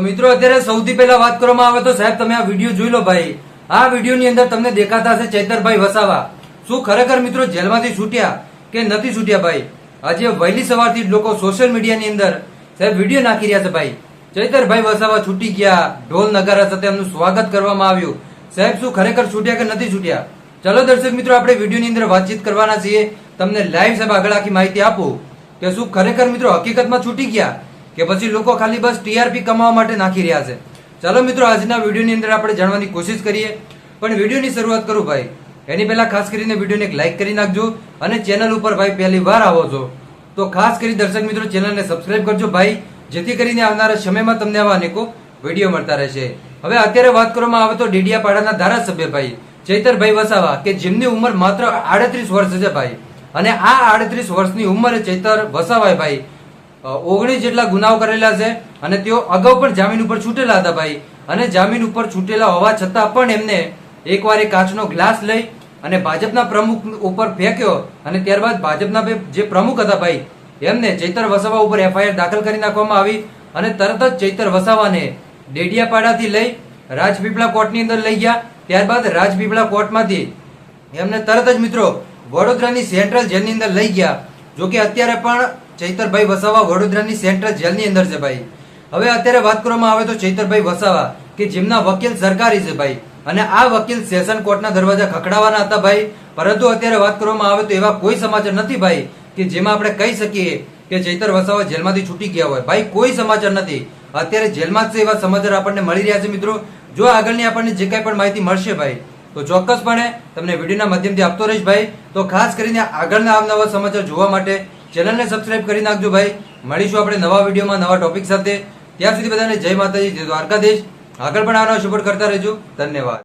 મિત્રો, અત્યારે સૌથી પહેલા વાત કરવામાં આવે તો સાહેબ, તમે આ વીડિયો જોઈ લો ભાઈ. આ વિડીયોની અંદર તમને દેખાતા હશે ચૈતરભાઈ વસાવા. શું ખરેખર મિત્રો જેલમાંથી છૂટ્યા કે નથી છૂટ્યા ભાઈ? આજે વહેલી સવારથી લોકો સોશિયલ મીડિયાની અંદર સાહેબ, વીડિયો નાખી રહ્યા છે ભાઈ. ચૈતરભાઈ વસાવા છૂટી ગયા. ઢોલ નગારા સાથે એમનું સ્વાગત કરવામાં આવ્યું. સાહેબ, શું ખરેખર છૂટ્યા કે નથી છૂટ્યા? ચલો દર્શક મિત્રો, આપણે વિડીયોની અંદર વાતચીત કરવાના છીએ. તમને લાઈવ સાહેબ આગળ આખી માહિતી આપું કે શું ખરેખર મિત્રો હકીકતમાં છૂટી ગયા? કે પછી લોકો ખાલી બસ ટીઆરપી કમાવા માટે નાખી રહ્યા છે. ચાલો મિત્રો, આજના વિડીયોની અંદર આપણે જાણવાની કોશિશ કરીએ. પણ વિડીયોની શરૂઆત કરું ભાઈ. એની પહેલા ખાસ કરીને વિડીયોને એક લાઈક કરી નાખજો અને ચેનલ ઉપર ભાઈ પહેલી વાર આવો છો, તો ખાસ કરી દર્શક મિત્રો ચેનલને સબસ્ક્રાઇબ કરજો ભાઈ, જેથી કરીને આવનારા સમયમાં તમને આવા અનેકો વીડિયો મળતા રહેશે. હવે અત્યારે વાત કરવામાં આવે તો ડેડિયાપાડાના ધારાસભ્ય ભાઈ, ચૈતરભાઈ વસાવા, કે જેમની ઉંમર માત્ર આડત્રીસ વર્ષ છે ભાઈ. અને આ આડત્રીસ વર્ષની ઉંમરે ચૈતર વસાવાય ભાઈ ઓગણીસ જેટલા ગુનાઓ કરેલા છે અને તેઓ અગાઉ પણ જામીન ઉપર છૂટેલા હતા ભાઈ. અને જામીન ઉપર છૂટેલા હોવા છતાં પણ એમને એકવાર એક કાચનો ગ્લાસ લઈ અને ભાજપના પ્રમુખ ઉપર ફેંક્યો અને ત્યારબાદ ભાજપના જે પ્રમુખ હતા ભાઈ, એમને ચૈતર વસાવા ઉપર એફઆઈઆર દાખલ કરી નાખવામાં આવી અને તરત જ ચૈતર વસાવાને ડેડિયાપાડાથી લઈ રાજપીપળા કોર્ટની અંદર લઈ ગયા. ત્યારબાદ રાજપીપળા કોર્ટમાંથી એમને તરત જ મિત્રો વડોદરાની સેન્ટ્રલ જેલની અંદર લઈ ગયા. જોકે અત્યારે પણ ચૈતરભાઈ વસાવા વડોદરાની સેન્ટ્રલ જેલની અંદર છે ભાઈ. હવે અત્યારે વાત કરવામાં આવે તો ચૈતરભાઈ વસાવા, કે જેમના વકીલ સરકારી છે ભાઈ. અને આ વકીલ સેશન કોર્ટના દરવાજા ખખડાવવાના હતા ભાઈ. પરંતુ અત્યારે વાત કરવામાં આવે તો એવા કોઈ સમાચાર નથી ભાઈ, કે જેમાં આપણે કહી શકીએ કે ચૈતર વસાવા જેલમાંથી છૂટી ગયા હોય. ભાઈ, કોઈ સમાચાર નથી. અત્યારે જેલમાં જ એવા સમાચાર આપણને મળી રહ્યા છે, મિત્રો. જો આગળની આપણને જે કાંઈ પણ માહિતી મળશે ભાઈ, તો ચોક્કસપણે તમને વિડીયોના માધ્યમથી આપતો રહીશ ભાઈ. તો ખાસ કરીને આગળના આવનારા સમાચાર જોવા માટે ચેનલને સબસ્ક્રાઇબ કરી નાખજો ભાઈ. મળીશું આપણે નવા વિડીયોમાં નવા ટોપિક સાથે. ત્યાં સુધી બધાને જય માતાજી, જય દ્વારકાધીશ. આગળ પણ આનો સપોર્ટ કરતા રહેજો. ધન્યવાદ.